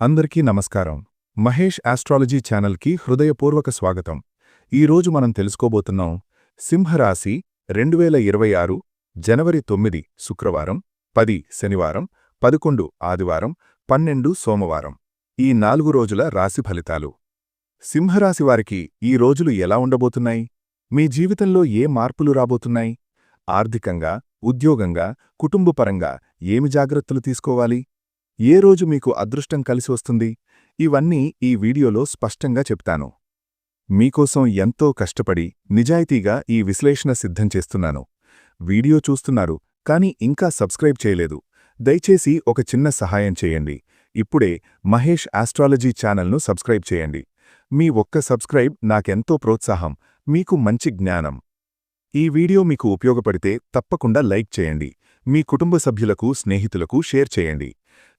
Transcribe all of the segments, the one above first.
అందరికీ నమస్కారం. మహేష్ ఆస్ట్రాలజీ ఛానల్కి హృదయపూర్వక స్వాగతం. ఈరోజు మనం తెలుసుకోబోతున్నాం సింహరాశి రెండు వేల ఇరవై ఆరు జనవరి తొమ్మిది శుక్రవారం పది శనివారం పదకొండు ఆదివారం పన్నెండు సోమవారం. ఈ నాలుగు రోజుల రాశి ఫలితాలు. సింహరాశి వారికి ఈ రోజులు ఎలా ఉండబోతున్నాయి? మీ జీవితంలో ఏ మార్పులు రాబోతున్నాయి? ఆర్థికంగా ఉద్యోగంగా కుటుంబపరంగా ఏమి జాగ్రత్తలు తీసుకోవాలి? ఏ రోజు మీకు అదృష్టం కలిసి వస్తుంది? ఇవన్నీ ఈ వీడియోలో స్పష్టంగా చెప్తాను. మీకోసం ఎంతో కష్టపడి నిజాయితీగా ఈ విశ్లేషణ సిద్ధం చేస్తున్నాను. వీడియో చూస్తున్నారు కానీ ఇంకా సబ్స్క్రైబ్ చేయలేదు. దయచేసి ఒక చిన్న సహాయం చేయండి. ఇప్పుడే మహేష్ ఆస్ట్రాలజీ ఛానల్ను సబ్స్క్రైబ్ చేయండి. మీ ఒక్క సబ్స్క్రైబ్ నాకెంతో ప్రోత్సాహం మీకు మంచి జ్ఞానం. ఈ వీడియో మీకు ఉపయోగపడితే తప్పకుండా లైక్ చేయండి. మీ కుటుంబ సభ్యులకు స్నేహితులకు షేర్ చేయండి.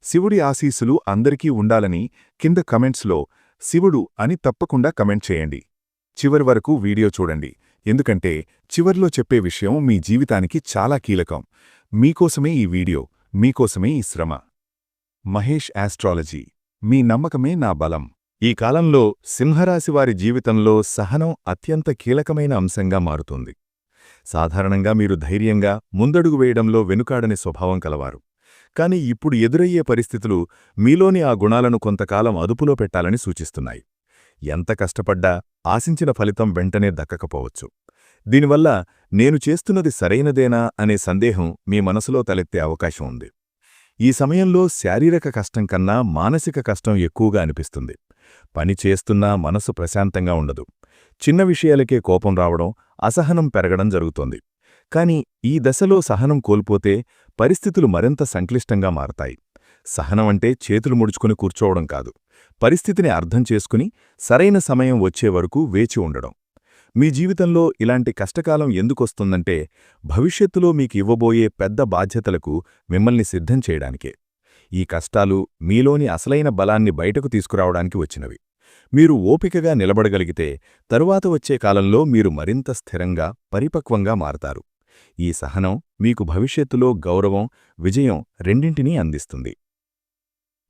శివుడి ఆశీస్సులు అందరికీ ఉండాలని కింద కమెంట్స్లో శివుడు అని తప్పకుండా కమెంట్ చేయండి. చివరి వరకు వీడియో చూడండి. ఎందుకంటే చివర్లో చెప్పే విషయం మీ జీవితానికి చాలా కీలకం. మీకోసమే ఈ వీడియో మీకోసమే ఈ శ్రమ. మహేష్ ఆస్ట్రాలజీ. మీ నమ్మకమే నా బలం. ఈ కాలంలో సింహరాశివారి జీవితంలో సహనం అత్యంత కీలకమైన అంశంగా మారుతుంది. సాధారణంగా మీరు ధైర్యంగా ముందడుగు వేయడంలో వెనుకాడని స్వభావం కలవారు. కాని ఇప్పుడు ఎదురయ్యే పరిస్థితులు మీలోని ఆ గుణాలను కొంతకాలం అదుపులో పెట్టాలని సూచిస్తున్నాయి. ఎంత కష్టపడ్డా ఆశించిన ఫలితం వెంటనే దక్కకపోవచ్చు. దీనివల్ల నేను చేస్తున్నది సరైనదేనా అనే సందేహం మీ మనసులో తలెత్తే అవకాశం ఉంది. ఈ సమయంలో శారీరక కష్టం కన్నా మానసిక కష్టం ఎక్కువగా అనిపిస్తుంది. పని చేస్తున్నా మనసు ప్రశాంతంగా ఉండదు. చిన్న విషయాలకే కోపం రావడం అసహనం పెరగడం జరుగుతోంది. కాని ఈ దశలో సహనం కోల్పోతే పరిస్థితులు మరింత సంక్లిష్టంగా మారతాయి. సహనం అంటే చేతులు ముడుచుకుని కూర్చోవడం కాదు. పరిస్థితిని అర్థం చేసుకుని సరైన సమయం వచ్చే వరకు వేచి ఉండడం. మీ జీవితంలో ఇలాంటి కష్టకాలం ఎందుకొస్తుందంటే భవిష్యత్తులో మీకు ఇవ్వబోయే పెద్ద బాధ్యతలకు మిమ్మల్ని సిద్ధం చేయడానికే. ఈ కష్టాలు మీలోని అసలైన బలాన్ని బయటకు తీసుకురావడానికి వచ్చినవి. మీరు ఓపికగా నిలబడగలిగితే తరువాత వచ్చే కాలంలో మీరు మరింత స్థిరంగా పరిపక్వంగా మారతారు. ఈ సహనం మీకు భవిష్యత్తులో గౌరవం విజయం రెండింటినీ అందిస్తుంది.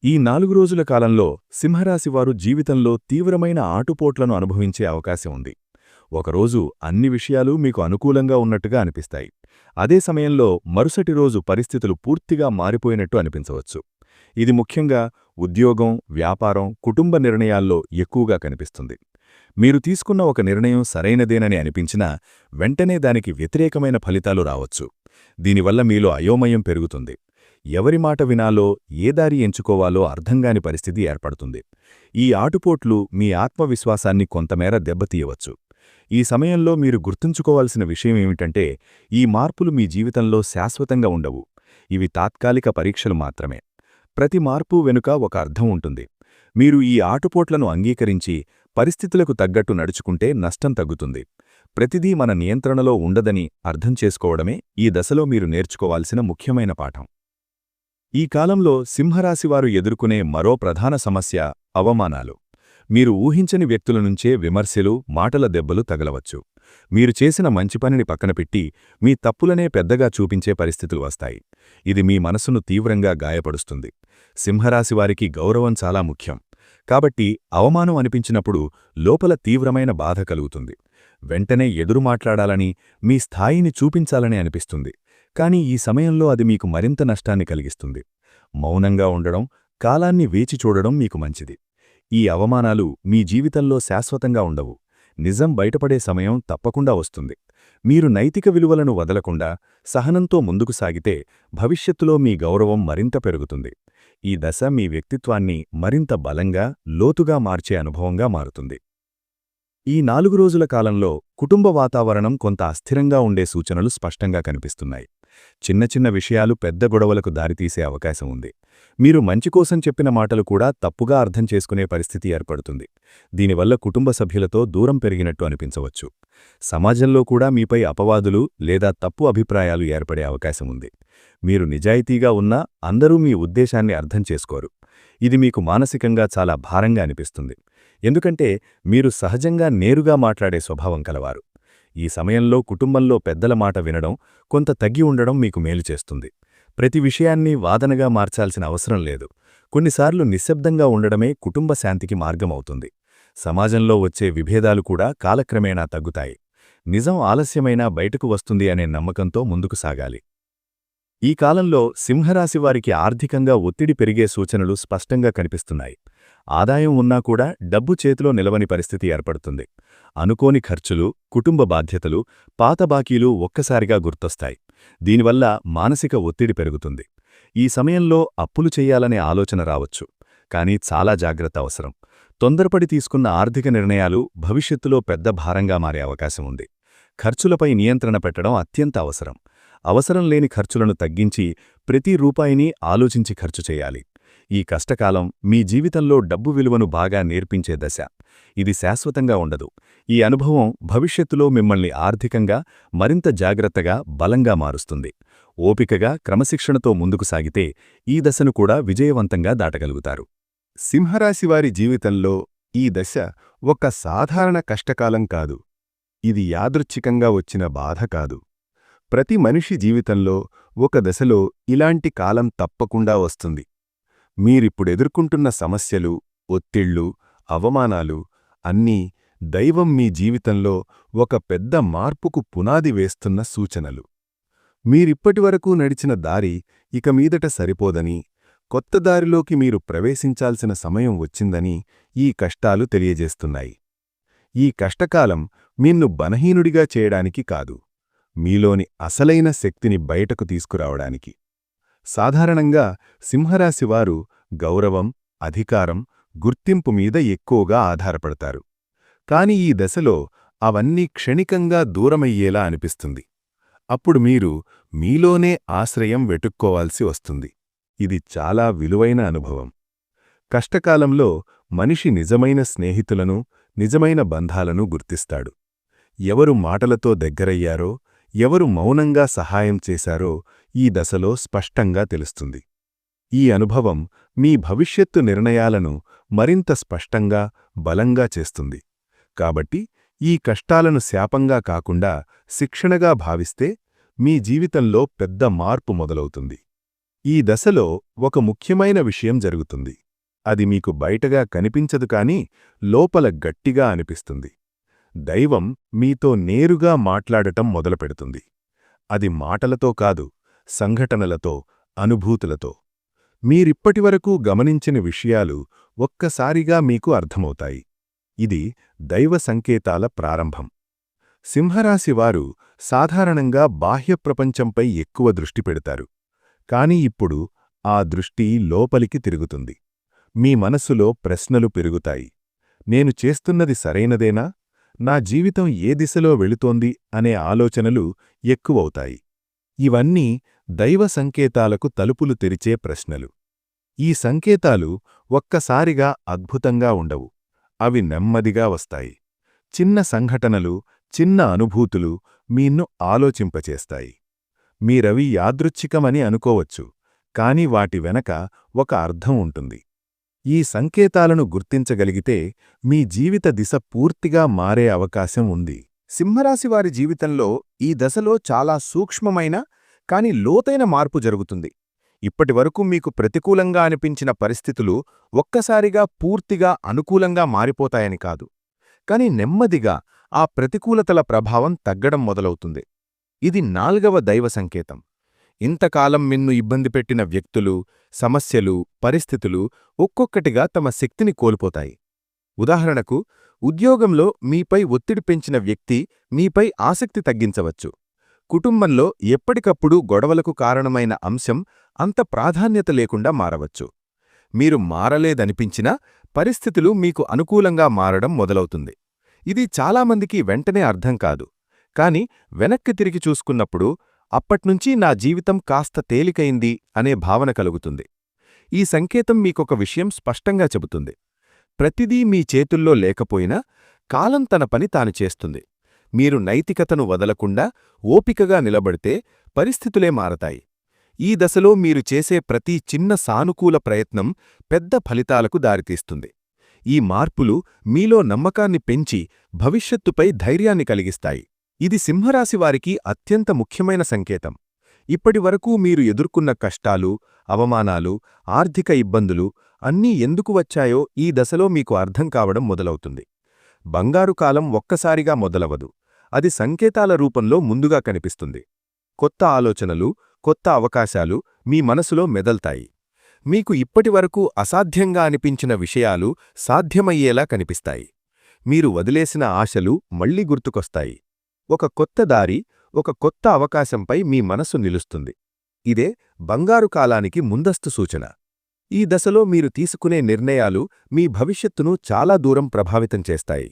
ఈ నాలుగు రోజుల కాలంలో సింహరాశివారు జీవితంలో తీవ్రమైన ఆటుపోట్లను అనుభవించే అవకాశం ఉంది. ఒకరోజు అన్ని విషయాలు మీకు అనుకూలంగా ఉన్నట్టుగా అనిపిస్తాయి. అదే సమయంలో మరుసటి రోజు పరిస్థితులు పూర్తిగా మారిపోయినట్టు అనిపించవచ్చు. ఇది ముఖ్యంగా ఉద్యోగం వ్యాపారం కుటుంబ నిర్ణయాల్లో ఎక్కువగా కనిపిస్తుంది. మీరు తీసుకున్న ఒక నిర్ణయం సరైనదేనని అనిపించినా వెంటనే దానికి వ్యతిరేకమైన ఫలితాలు రావచ్చు. దీనివల్ల మీలో అయోమయం పెరుగుతుంది. ఎవరి మాట వినాలో ఏ దారి ఎంచుకోవాలో అర్థంగాని పరిస్థితి ఏర్పడుతుంది. ఈ ఆటుపోట్లు మీ ఆత్మవిశ్వాసాన్ని కొంతమేర దెబ్బతీయవచ్చు. ఈ సమయంలో మీరు గుర్తుంచుకోవాల్సిన విషయమేమిటంటే ఈ మార్పులు మీ జీవితంలో శాశ్వతంగా ఉండవు. ఇవి తాత్కాలిక పరీక్షలు మాత్రమే. ప్రతి మార్పు వెనుక ఒక అర్థం ఉంటుంది. మీరు ఈ ఆటుపోట్లను అంగీకరించి పరిస్థితులకు తగ్గట్టు నడుచుకుంటే నష్టం తగ్గుతుంది. ప్రతిదీ మన నియంత్రణలో ఉండదని అర్థం చేసుకోవడమే ఈ దశలో మీరు నేర్చుకోవాల్సిన ముఖ్యమైన పాఠం. ఈ కాలంలో సింహరాశివారు ఎదుర్కొనే మరో ప్రధాన సమస్య అవమానాలు. మీరు ఊహించని వ్యక్తుల నుంచే విమర్శలు మాటల దెబ్బలు తగలవచ్చు. మీరు చేసిన మంచి పనిని పక్కన పెట్టి మీ తప్పులనే పెద్దగా చూపించే పరిస్థితులు వస్తాయి. ఇది మీ మనసును తీవ్రంగా గాయపడుస్తుంది సింహరాశివారికి గౌరవం చాలా ముఖ్యం. కాబట్టి అవమానం అనిపించినప్పుడు లోపల తీవ్రమైన బాధ కలుగుతుంది. వెంటనే ఎదురు మాట్లాడాలని మీ స్థాయిని చూపించాలని అనిపిస్తుంది. కాని ఈ సమయంలో అది మీకు మరింత నష్టాన్ని కలిగిస్తుంది. మౌనంగా ఉండడం కాలాన్ని వేచి చూడడం మీకు మంచిది. ఈ అవమానాలు మీ జీవితంలో శాశ్వతంగా ఉండవు. నిజం బయటపడే సమయం తప్పకుండా వస్తుంది. మీరు నైతిక విలువలను వదలకుండా సహనంతో ముందుకు సాగితే భవిష్యత్తులో మీ గౌరవం మరింత పెరుగుతుంది. ఈ దశ మీ వ్యక్తిత్వాన్ని మరింత బలంగా లోతుగా మార్చే అనుభవంగా మారుతుంది. ఈ నాలుగు రోజుల కాలంలో కుటుంబ వాతావరణం కొంత అస్థిరంగా ఉండే సూచనలు స్పష్టంగా కనిపిస్తున్నాయి. చిన్న చిన్న విషయాలు పెద్ద గొడవలకు దారితీసే అవకాశం ఉంది. మీరు మంచి కోసం చెప్పిన మాటలు కూడా తప్పుగా అర్థం చేసుకునే పరిస్థితి ఏర్పడుతుంది. దీనివల్ల కుటుంబ సభ్యులతో దూరం పెరిగినట్టు అనిపించవచ్చు. సమాజంలో కూడా మీపై అపవాదులు లేదా తప్పు అభిప్రాయాలు ఏర్పడే అవకాశం ఉంది. మీరు నిజాయితీగా ఉన్నా అందరూ మీ ఉద్దేశాన్ని అర్థం చేసుకోరు. ఇది మీకు మానసికంగా చాలా భారంగా అనిపిస్తుంది. ఎందుకంటే మీరు సహజంగా నేరుగా మాట్లాడే స్వభావం కలవారు. ఈ సమయంలో కుటుంబంలో పెద్దల మాట వినడం కొంత తగ్గి ఉండడం మీకు మేలు చేస్తుంది. ప్రతి విషయాన్ని వాదనగా మార్చాల్సిన అవసరం లేదు. కొన్నిసార్లు నిశ్శబ్దంగా ఉండడమే కుటుంబ శాంతికి మార్గమవుతుంది సమాజంలో వచ్చే విభేదాలు కూడా కాలక్రమేణా తగ్గుతాయి. నిజం ఆలస్యమైనా బయటకు వస్తుంది అనే నమ్మకంతో ముందుకు సాగాలి. ఈ కాలంలో సింహరాశివారికి ఆర్థికంగా ఒత్తిడి పెరిగే సూచనలు స్పష్టంగా కనిపిస్తున్నాయి. ఆదాయం ఉన్నా కూడా డబ్బు చేతిలో నిలవని పరిస్థితి ఏర్పడుతుంది. అనుకోని ఖర్చులు కుటుంబ బాధ్యతలు పాత బాకీలు ఒక్కసారిగా గుర్తొస్తాయి. దీనివల్ల మానసిక ఒత్తిడి పెరుగుతుంది. ఈ సమయంలో అప్పులు చెయ్యాలనే ఆలోచన రావచ్చు. కానీ చాలా జాగ్రత్త అవసరం. తొందరపడి తీసుకున్న ఆర్థిక నిర్ణయాలు భవిష్యత్తులో పెద్ద భారంగా మారే అవకాశం ఉంది. ఖర్చులపై నియంత్రణ పెట్టడం అత్యంత అవసరం. అవసరం లేని ఖర్చులను తగ్గించి ప్రతి రూపాయిని ఆలోచించి ఖర్చు చేయాలి. ఈ కష్టకాలం మీ జీవితంలో డబ్బు విలువను బాగా నేర్పించే దశ. ఇది శాశ్వతంగా ఉండదు. ఈ అనుభవం భవిష్యత్తులో మిమ్మల్ని ఆర్థికంగా మరింత జాగ్రత్తగా బలంగా మారుస్తుంది. ఓపికగా క్రమశిక్షణతో ముందుకు సాగితే ఈ దశను కూడా విజయవంతంగా దాటగలుగుతారు. సింహరాశివారి జీవితంలో ఈ దశ ఒక సాధారణ కష్టకాలం కాదు. ఇది యాదృచ్ఛికంగా వచ్చిన బాధ కాదు. ప్రతి మనిషి జీవితంలో ఒక దశలో ఇలాంటి కాలం తప్పకుండా వస్తుంది. మీరిప్పుడెదుర్కొంటున్న సమస్యలు ఒత్తిళ్ళు అవమానాలు అన్నీ దైవం మీ జీవితంలో ఒక పెద్ద మార్పుకు పునాది వేస్తున్న సూచనలు. మీరిప్పటివరకు నడిచిన దారి ఇక మీదట సరిపోదని కొత్త దారిలోకి మీరు ప్రవేశించాల్సిన సమయం వచ్చిందని ఈ కష్టాలు తెలియజేస్తున్నాయి. ఈ కష్టకాలం మిన్ను బలహీనుడిగా చేయడానికి కాదు మీలోని అసలైన శక్తిని బయటకు తీసుకురావడానికి. సాధారణంగా సింహరాశివారు గౌరవం అధికారం గుర్తింపు మీద ఎక్కువగా ఆధారపడతారు. కాని ఈ దశలో అవన్నీ క్షణికంగా దూరమయ్యేలా అనిపిస్తుంది. అప్పుడు మీరు మీలోనే ఆశ్రయం వెటుక్కోవాల్సి వస్తుంది. ఇది చాలా విలువైన అనుభవం. కష్టకాలంలో మనిషి నిజమైన స్నేహితులను నిజమైన బంధాలను గుర్తిస్తాడు. ఎవరు మాటలతో దగ్గరయ్యారో ఎవరు మౌనంగా సహాయం చేశారో ఈ దశలో స్పష్టంగా తెలుస్తుంది. ఈ అనుభవం మీ భవిష్యత్తు నిర్ణయాలను మరింత స్పష్టంగా బలంగా చేస్తుంది. కాబట్టి ఈ కష్టాలను శాపంగా కాకుండా శిక్షణగా భావిస్తే మీ జీవితంలో పెద్ద మార్పు మొదలవుతుంది. ఈ దశలో ఒక ముఖ్యమైన విషయం జరుగుతుంది. అది మీకు బయటగా కనిపించదు కాని లోపల గట్టిగా అనిపిస్తుంది. దైవం మీతో నేరుగా మాట్లాడటం మొదలుపెడుతుంది. అది మాటలతో కాదు సంఘటనలతో అనుభూతులతో. మీరిప్పటివరకు గమనించిన విషయాలు ఒక్కసారిగా మీకు అర్థమవుతాయి. ఇది దైవ సంకేతాల ప్రారంభం. సింహరాశివారు సాధారణంగా బాహ్య ప్రపంచంపై ఎక్కువ దృష్టి పెడతారు. కాని ఇప్పుడు ఆ దృష్టి లోపలికి తిరుగుతుంది. మీ మనస్సులో ప్రశ్నలు పెరుగుతాయి. నేను చేస్తున్నది సరైనదేనా? నా జీవితం ఏ దిశలో వెళుతోంది? అనే ఆలోచనలు ఎక్కువవుతాయి. ఇవన్నీ దైవ సంకేతాలకు తలుపులు తెరిచే ప్రశ్నలు. ఈ సంకేతాలు ఒక్కసారిగా అద్భుతంగా ఉండవు. అవి నెమ్మదిగా వస్తాయి. చిన్న సంఘటనలు చిన్న అనుభూతులు మీన్ను ఆలోచింపచేస్తాయి. మీరవి యాదృచ్ఛికమని అనుకోవచ్చు కాని వాటి వెనక ఒక అర్థం ఉంటుంది. ఈ సంకేతాలను గుర్తించగలిగితే మీ జీవిత దిశ పూర్తిగా మారే అవకాశం ఉంది. సింహరాశివారి జీవితంలో ఈ దశలో చాలా సూక్ష్మమైన కాని లోతైన మార్పు జరుగుతుంది. ఇప్పటివరకు మీకు ప్రతికూలంగా అనిపించిన పరిస్థితులు ఒక్కసారిగా పూర్తిగా అనుకూలంగా మారిపోతాయని కాదు. కాని నెమ్మదిగా ఆ ప్రతికూలతల ప్రభావం తగ్గడం మొదలవుతుంది. ఇది నాల్గవ దైవ సంకేతం. ఇంతకాలం మిన్ను ఇబ్బంది పెట్టిన వ్యక్తులు సమస్యలు పరిస్థితులు ఒక్కొక్కటిగా తమ శక్తిని కోల్పోతాయి. ఉదాహరణకు ఉద్యోగంలో మీపై ఒత్తిడి పెంచిన వ్యక్తి మీపై ఆసక్తి తగ్గించవచ్చు. కుటుంబంలో ఎప్పటికప్పుడు గొడవలకు కారణమైన అంశం అంత ప్రాధాన్యత లేకుండా మారవచ్చు. మీరు మారలేదనిపించినా పరిస్థితులు మీకు అనుకూలంగా మారడం మొదలవుతుంది. ఇది చాలామందికి వెంటనే అర్థం కాదు. కాని వెనక్కి తిరిగి చూసుకున్నప్పుడు అప్పట్నుంచి నా జీవితం కాస్త తేలికైంది అనే భావన కలుగుతుంది. ఈ సంకేతం మీకొక విషయం స్పష్టంగా చెబుతుంది. ప్రతిదీ మీ చేతుల్లో లేకపోయినా కాలం తన పని తాను చేస్తుంది. మీరు నైతికతను వదలకుండా ఓపికగా నిలబడితే పరిస్థితులే మారతాయి. ఈ దశలో మీరు చేసే ప్రతి చిన్న సానుకూల ప్రయత్నం పెద్ద ఫలితాలకు దారితీస్తుంది. ఈ మార్పులు మీలో నమ్మకాన్ని పెంచి భవిష్యత్తుపై ధైర్యాన్ని కలిగిస్తాయి. ఇది సింహరాశివారికి అత్యంత ముఖ్యమైన సంకేతం. ఇప్పటివరకు మీరు ఎదుర్కొన్న కష్టాలు అవమానాలు ఆర్థిక ఇబ్బందులు అన్నీ ఎందుకు వచ్చాయో ఈ దశలో మీకు అర్థం కావడం మొదలవుతుంది. బంగారు కాలం ఒక్కసారిగా మొదలవదు. అది సంకేతాల రూపంలో ముందుగా కనిపిస్తుంది. కొత్త ఆలోచనలు కొత్త అవకాశాలు మీ మనసులో మెదల్తాయి. మీకు ఇప్పటివరకు అసాధ్యంగా అనిపించిన విషయాలు సాధ్యమయ్యేలా కనిపిస్తాయి. మీరు వదిలేసిన ఆశలు మళ్ళీ గుర్తుకొస్తాయి. ఒక కొత్త దారి ఒక కొత్త అవకాశంపై మీ మనసు నిలుస్తుంది. ఇదే బంగారు కాలానికి ముందస్తు సూచన. ఈ దశలో మీరు తీసుకునే నిర్ణయాలు మీ భవిష్యత్తును చాలా దూరం ప్రభావితం చేస్తాయి.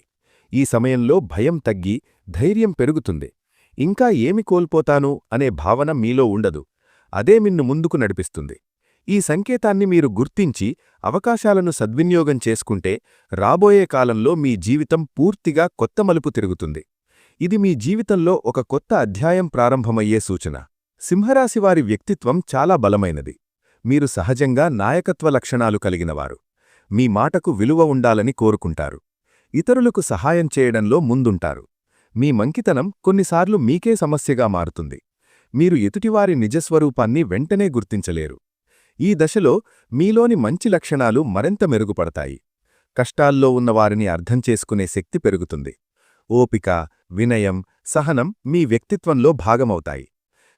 ఈ సమయంలో భయం తగ్గి ధైర్యం పెరుగుతుంది. ఇంకా ఏమి కోల్పోతాను అనే భావన మీలో ఉండదు. అదే మిన్ను ముందుకు నడిపిస్తుంది. ఈ సంకేతాన్ని మీరు గుర్తించి అవకాశాలను సద్వినియోగం చేసుకుంటే రాబోయే కాలంలో మీ జీవితం పూర్తిగా కొత్త మలుపు తిరుగుతుంది. ఇది మీ జీవితంలో ఒక కొత్త అధ్యాయం ప్రారంభమయ్యే సూచన. సింహరాశివారి వ్యక్తిత్వం చాలా బలమైనది. మీరు సహజంగా నాయకత్వ లక్షణాలు కలిగినవారు. మీ మాటకు విలువ ఉండాలని కోరుకుంటారు. ఇతరులకు సహాయం చేయడంలో ముందుంటారు. మీ మంకితనం కొన్నిసార్లు మీకే సమస్యగా మారుతుంది. మీరు ఎదుటివారి నిజస్వరూపాన్ని వెంటనే గుర్తించలేరు. ఈ దశలో మీలోని మంచి లక్షణాలు మరింత మెరుగుపడతాయి. కష్టాల్లో ఉన్నవారిని అర్థం చేసుకునే శక్తి పెరుగుతుంది. ఓపిక వినయం సహనం మీ వ్యక్తిత్వంలో భాగమవుతాయి.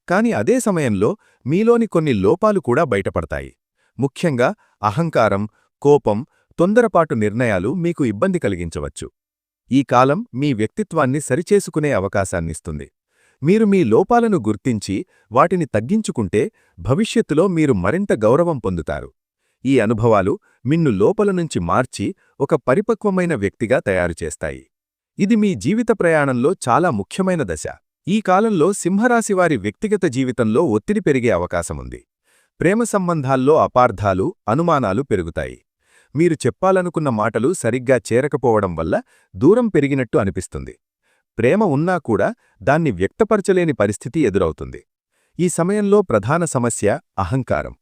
కాని అదే సమయంలో మీలోని కొన్ని లోపాలు కూడా బయటపడతాయి. ముఖ్యంగా అహంకారం కోపం తొందరపాటు నిర్ణయాలు మీకు ఇబ్బంది కలిగించవచ్చు. ఈ కాలం మీ వ్యక్తిత్వాన్ని సరిచేసుకునే అవకాశాన్నిస్తుంది. మీరు మీ లోపాలను గుర్తించి వాటిని తగ్గించుకుంటే భవిష్యత్తులో మీరు మరింత గౌరవం పొందుతారు. ఈ అనుభవాలు మిన్ను లోపల నుంచి మార్చి ఒక పరిపక్వమైన వ్యక్తిగా తయారుచేస్తాయి ఇది మీ జీవిత ప్రయాణంలో చాలా ముఖ్యమైన దశ. ఈ కాలంలో సింహరాశివారి వ్యక్తిగత జీవితంలో ఒత్తిడి పెరిగే అవకాశముంది. ప్రేమ సంబంధాల్లో అపార్థాలు అనుమానాలు పెరుగుతాయి. మీరు చెప్పాలనుకున్న మాటలు సరిగ్గా చేరకపోవడం వల్ల దూరం పెరిగినట్టు అనిపిస్తుంది. ప్రేమ ఉన్నా కూడా దాన్ని వ్యక్తపరచలేని పరిస్థితి ఎదురవుతుంది. ఈ సమయంలో ప్రధాన సమస్య అహంకారం.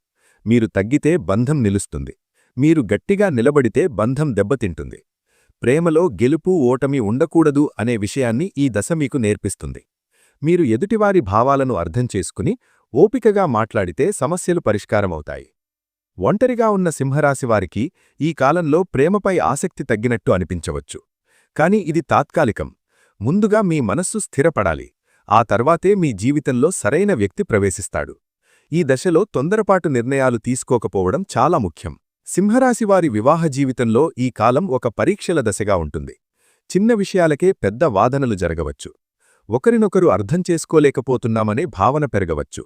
మీరు తగ్గితే బంధం నిలుస్తుంది. మీరు గట్టిగా నిలబడితే బంధం దెబ్బతింటుంది. ప్రేమలో గెలుపు ఓటమి ఉండకూడదు అనే విషయాన్ని ఈ దశ మీకు నేర్పిస్తుంది. మీరు ఎదుటివారి భావాలను అర్థం చేసుకుని ఓపికగా మాట్లాడితే సమస్యలు పరిష్కారమవుతాయి. ఒంటరిగా ఉన్న సింహరాశివారికి ఈ కాలంలో ప్రేమపై ఆసక్తి తగ్గినట్టు అనిపించవచ్చు. కాని ఇది తాత్కాలికం. ముందుగా మీ మనస్సు స్థిరపడాలి. ఆ తర్వాతే మీ జీవితంలో సరైన వ్యక్తి ప్రవేశిస్తాడు. ఈ దశలో తొందరపాటు నిర్ణయాలు తీసుకోకపోవడం చాలా ముఖ్యం. సింహరాశివారి వివాహ జీవితంలో ఈ కాలం ఒక పరీక్షల దశగా ఉంటుంది. చిన్న విషయాలకే పెద్ద వాదనలు జరగవచ్చు. ఒకరినొకరు అర్థం చేసుకోలేకపోతున్నామనే భావన పెరగవచ్చు.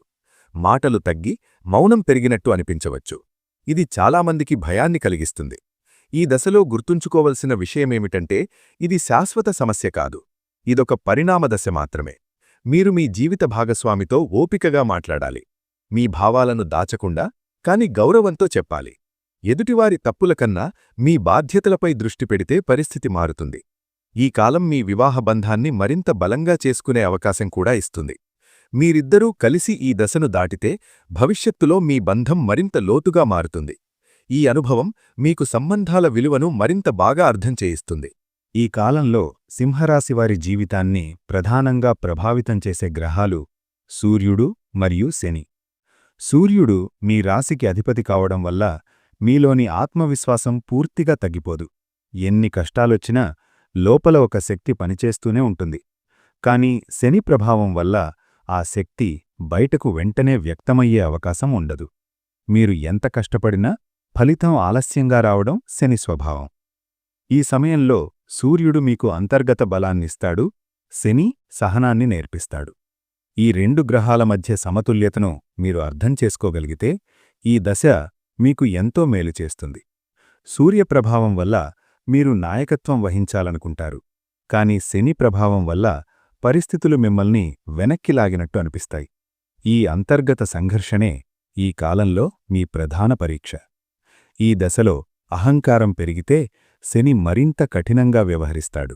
మాటలు తగ్గి మౌనం పెరిగినట్టు అనిపించవచ్చు. ఇది చాలామందికి భయాన్ని కలిగిస్తుంది. ఈ దశలో గుర్తుంచుకోవలసిన విషయమేమిటంటే ఇది శాశ్వత సమస్య కాదు. ఇదొక పరిణామదశ మాత్రమే. మీరు మీ జీవిత భాగస్వామితో ఓపికగా మాట్లాడాలి. మీ భావాలను దాచకుండా కాని గౌరవంతో చెప్పాలి. ఎదుటివారి తప్పుల కన్నా మీ బాధ్యతలపై దృష్టి పెడితే పరిస్థితి మారుతుంది. ఈ కాలం మీ వివాహ బంధాన్ని మరింత బలంగా చేసుకునే అవకాశం కూడా ఇస్తుంది. మీరిద్దరూ కలిసి ఈ దశను దాటితే భవిష్యత్తులో మీ బంధం మరింత లోతుగా మారుతుంది. ఈ అనుభవం మీకు సంబంధాల విలువను మరింత బాగా అర్థం చేయిస్తుంది. ఈ కాలంలో సింహరాశివారి జీవితాన్ని ప్రధానంగా ప్రభావితం చేసే గ్రహాలు సూర్యుడు మరియు శని. సూర్యుడు మీ రాశికి అధిపతి కావడం వల్ల మీలోని ఆత్మవిశ్వాసం పూర్తిగా తగ్గిపోదు. ఎన్ని కష్టాలొచ్చినా లోపల ఒక శక్తి పనిచేస్తూనే ఉంటుంది. కాని శని ప్రభావం వల్ల ఆ శక్తి బయటకు వెంటనే వ్యక్తమయ్యే అవకాశం ఉండదు. మీరు ఎంత కష్టపడినా ఫలితం ఆలస్యంగా రావడం శని స్వభావం. ఈ సమయంలో సూర్యుడు మీకు అంతర్గత బలాన్నిస్తాడు శని సహనాన్ని నేర్పిస్తాడు. ఈ రెండు గ్రహాల మధ్య సమతుల్యతను మీరు అర్థం చేసుకోగలిగితే ఈ దశ మీకు ఎంతో మేలు చేస్తుంది. సూర్యప్రభావం వల్ల మీరు నాయకత్వం వహించాలనుకుంటారు. కాని శని ప్రభావం వల్ల పరిస్థితులు మిమ్మల్ని వెనక్కి లాగినట్టు అనిపిస్తాయి. ఈ అంతర్గత సంఘర్షణే ఈ కాలంలో మీ ప్రధాన పరీక్ష. ఈ దశలో అహంకారం పెరిగితే శని మరింత కఠినంగా వ్యవహరిస్తాడు.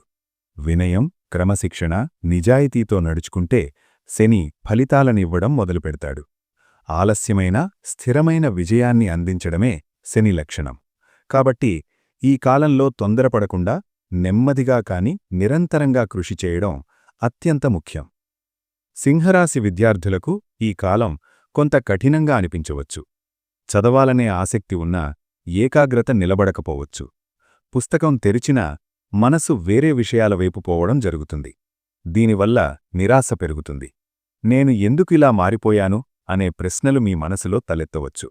వినయం క్రమశిక్షణ నిజాయితీతో నడుచుకుంటే శని ఫలితాలనివ్వడం మొదలుపెడతాడు. ఆలస్యమైన స్థిరమైన విజయాన్ని అందించడమే శని లక్షణం. కాబట్టి ఈ కాలంలో తొందరపడకుండా నెమ్మదిగా కాని నిరంతరంగా కృషి చేయడం అత్యంత ముఖ్యం. సింహరాశి విద్యార్థులకు ఈ కాలం కొంత కఠినంగా అనిపించవచ్చు. చదవాలనే ఆసక్తి ఉన్నా ఏకాగ్రత నిలబడకపోవచ్చు. పుస్తకం తెరిచినా మనసు వేరే విషయాల వైపు పోవడం జరుగుతుంది. దీనివల్ల నిరాశ పెరుగుతుంది. నేను ఎందుకిలా మారిపోయాను అనే ప్రశ్నలు మీ మనసులో తలెత్తవచ్చు.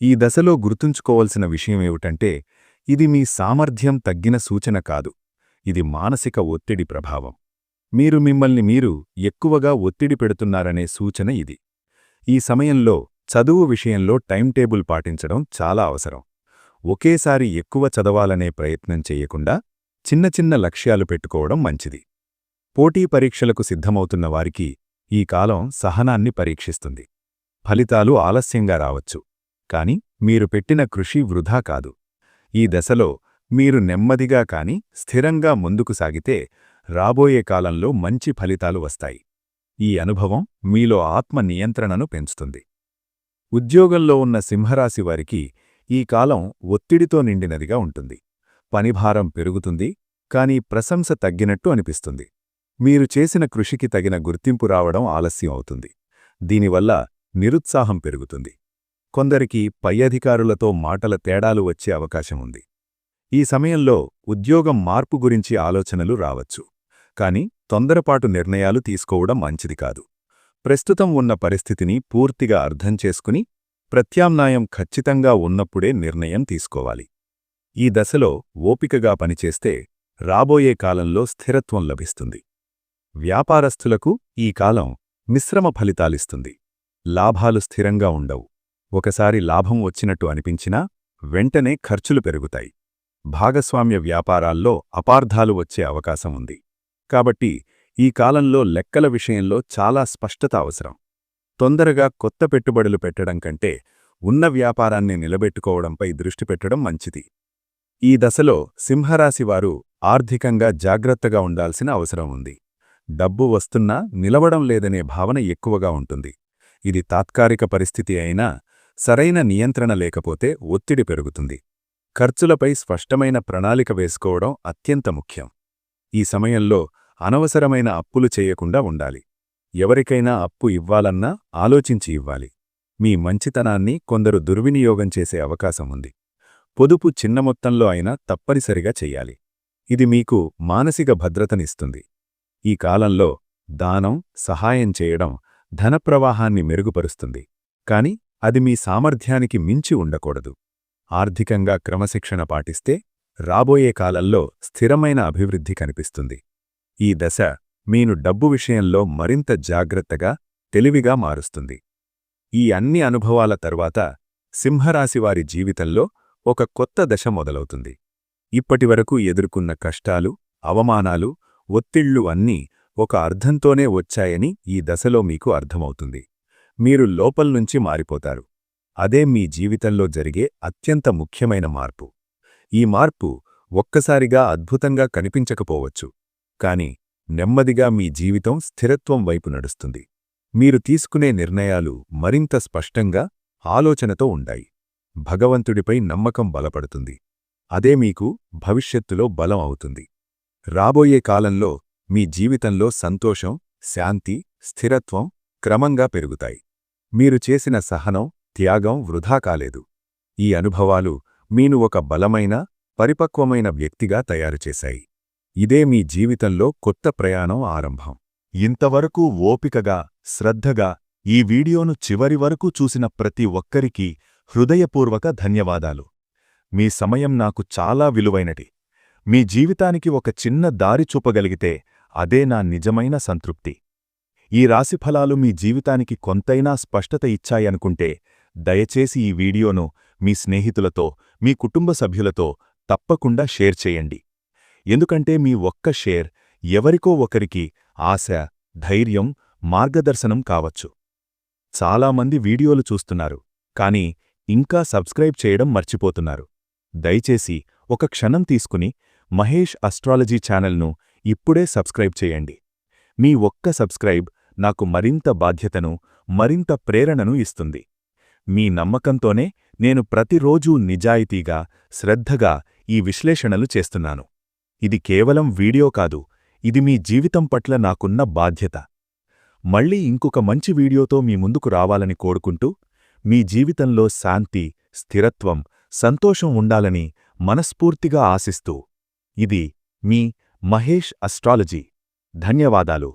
ఈ దశలో గుర్తుంచుకోవలసిన విషయమేమిటంటే ఇది మీ సామర్థ్యం తగ్గిన సూచన కాదు. ఇది మానసిక ఒత్తిడి ప్రభావం. మీరు మిమ్మల్ని మీరు ఎక్కువగా ఒత్తిడి పెడుతున్నారనే సూచన ఇది. ఈ సమయంలో చదువు విషయంలో టైంటేబుల్ పాటించడం చాలా అవసరం. ఒకేసారి ఎక్కువ చదవాలనే ప్రయత్నం చెయ్యకుండా చిన్న చిన్న లక్ష్యాలు పెట్టుకోవడం మంచిది. పోటీ పరీక్షలకు సిద్ధమవుతున్న వారికి ఈ కాలం సహనాన్ని పరీక్షిస్తుంది. ఫలితాలు ఆలస్యంగా రావచ్చు. కాని మీరు పెట్టిన కృషి వృధా కాదు. ఈ దశలో మీరు నెమ్మదిగా కాని స్థిరంగా ముందుకు సాగితే రాబోయే కాలంలో మంచి ఫలితాలు వస్తాయి. ఈ అనుభవం మీలో ఆత్మ నియంత్రణను పెంచుతుంది. ఉద్యోగంలో ఉన్న సింహరాశి వారికి ఈ కాలం ఒత్తిడితో నిండినదిగా ఉంటుంది. పనిభారం పెరుగుతుంది కానీ ప్రశంస తగ్గినట్టు అనిపిస్తుంది. మీరు చేసిన కృషికి తగిన గుర్తింపు రావడం ఆలస్యం అవుతుంది. దీనివల్ల నిరుత్సాహం పెరుగుతుంది. కొందరికి పై అధికారులతో మాటల తేడాలు వచ్చే అవకాశం ఉంది. ఈ సమయంలో ఉద్యోగం మార్పు గురించి ఆలోచనలు రావచ్చు. కాని తొందరపాటు నిర్ణయాలు తీసుకోవడం మంచిది కాదు. ప్రస్తుతం ఉన్న పరిస్థితిని పూర్తిగా అర్థం చేసుకుని ప్రత్యామ్నాయం ఖచ్చితంగా ఉన్నప్పుడే నిర్ణయం తీసుకోవాలి. ఈ దశలో ఓపికగా పనిచేస్తే రాబోయే కాలంలో స్థిరత్వం లభిస్తుంది. వ్యాపారస్తులకు ఈ కాలం మిశ్రమ ఫలితాలిస్తుంది. లాభాలు స్థిరంగా ఉండవు. ఒకసారి లాభం వచ్చినట్టు అనిపించినా వెంటనే ఖర్చులు పెరుగుతాయి. భాగస్వామ్య వ్యాపారాల్లో అపార్థాలు వచ్చే అవకాశం ఉంది. కాబట్టి ఈ కాలంలో లెక్కల విషయంలో చాలా స్పష్టత అవసరం. తొందరగా కొత్త పెట్టుబడులు పెట్టడం కంటే ఉన్న వ్యాపారాన్ని నిలబెట్టుకోవడంపై దృష్టి పెట్టడం మంచిది. ఈ దశలో సింహరాశివారు ఆర్థికంగా జాగ్రత్తగా ఉండాల్సిన అవసరం ఉంది. డబ్బు వస్తున్నా నిలవడం లేదనే భావన ఎక్కువగా ఉంటుంది. ఇది తాత్కాలిక పరిస్థితి అయినా సరైన నియంత్రణ లేకపోతే ఒత్తిడి పెరుగుతుంది. ఖర్చులపై స్పష్టమైన ప్రణాళిక వేసుకోవడం అత్యంత ముఖ్యం. ఈ సమయంలో అనవసరమైన అప్పులు చేయకుండా ఉండాలి. ఎవరికైనా అప్పు ఇవ్వాలన్నా ఆలోచించి ఇవ్వాలి. మీ మంచితనాన్ని కొందరు దుర్వినియోగం చేసే అవకాశం ఉంది. పొదుపు చిన్న మొత్తంలో అయినా తప్పనిసరిగా చెయ్యాలి ఇది మీకు మానసిక భద్రతనిస్తుంది. ఈ కాలంలో దానం సహాయం చేయడం ధనప్రవాహాన్ని మెరుగుపరుస్తుంది. కాని అది మీ సామర్థ్యానికి మించి ఉండకూడదు. ఆర్థికంగా క్రమశిక్షణ పాటిస్తే రాబోయే కాలంలో స్థిరమైన అభివృద్ధి కనిపిస్తుంది. ఈ దశ మీను డబ్బు విషయంలో మరింత జాగ్రత్తగా తెలివిగా మారుస్తుంది. ఈ అన్ని అనుభవాల తర్వాత సింహరాశివారి జీవితంలో ఒక కొత్త దశ మొదలవుతుంది. ఇప్పటివరకు ఎదుర్కొన్న కష్టాలు అవమానాలు ఒత్తిళ్ళు అన్నీ ఒక అర్థంతోనే వచ్చాయని ఈ దశలో మీకు అర్థమవుతుంది. మీరు లోపల్నుంచి మారిపోతారు. అదే మీ జీవితంలో జరిగే అత్యంత ముఖ్యమైన మార్పు. ఈ మార్పు ఒక్కసారిగా అద్భుతంగా కనిపించకపోవచ్చు. కాని నెమ్మదిగా మీ జీవితం స్థిరత్వం వైపు నడుస్తుంది. మీరు తీసుకునే నిర్ణయాలు మరింత స్పష్టంగా ఆలోచనతో ఉండాయి భగవంతుడిపై నమ్మకం బలపడుతుంది. అదే మీకు భవిష్యత్తులో బలం అవుతుంది. రాబోయే కాలంలో మీ జీవితంలో సంతోషం శాంతి స్థిరత్వం క్రమంగా పెరుగుతాయి. మీరు చేసిన సహనం త్యాగం వృధా కాలేదు. ఈ అనుభవాలు మీను ఒక బలమైన పరిపక్వమైన వ్యక్తిగా తయారుచేశాయి ఇదే మీ జీవితంలో కొత్త ప్రయాణం ఆరంభం. ఇంతవరకు ఓపికగా శ్రద్ధగా ఈ వీడియోను చివరి వరకు చూసిన ప్రతి ఒక్కరికీ హృదయపూర్వక ధన్యవాదాలు. మీ సమయం నాకు చాలా విలువైనటి మీ జీవితానికి ఒక చిన్న దారి చూపగలిగితే అదే నా నిజమైన సంతృప్తి. ఈ రాశిఫలాలు మీ జీవితానికి కొంతైనా స్పష్టత ఇచ్చాయనుకుంటే దయచేసి ఈ వీడియోను మీ స్నేహితులతో మీ కుటుంబ సభ్యులతో తప్పకుండా షేర్ చేయండి. ఎందుకంటే మీ ఒక్క షేర్ ఎవరికో ఒకరికి ఆశ ధైర్యం మార్గదర్శనం కావచ్చు. చాలామంది వీడియోలు చూస్తున్నారు కానీ ఇంకా సబ్స్క్రైబ్ చేయడం మర్చిపోతున్నారు. దయచేసి ఒక క్షణం తీసుకుని మహేష్ అస్ట్రాలజీ ఛానల్ను ఇప్పుడే సబ్స్క్రైబ్ చేయండి. మీ ఒక్క సబ్స్క్రైబ్ నాకు మరింత బాధ్యతను మరింత ప్రేరణను ఇస్తుంది. మీ నమ్మకంతోనే నేను ప్రతిరోజూ నిజాయితీగా శ్రద్ధగా ఈ విశ్లేషణలు చేస్తున్నాను. ఇది కేవలం వీడియో కాదు ఇది మీ జీవితం పట్ల నాకున్న బాధ్యత. మళ్ళీ ఇంకొక మంచి వీడియోతో మీ ముందుకు రావాలని కోరుకుంటూ మీ జీవితంలో శాంతి స్థిరత్వం సంతోషం ఉండాలని మనస్ఫూర్తిగా ఆశిస్తూ. ఇది మీ మహేష్ అస్ట్రాలజీ. ధన్యవాదాలు.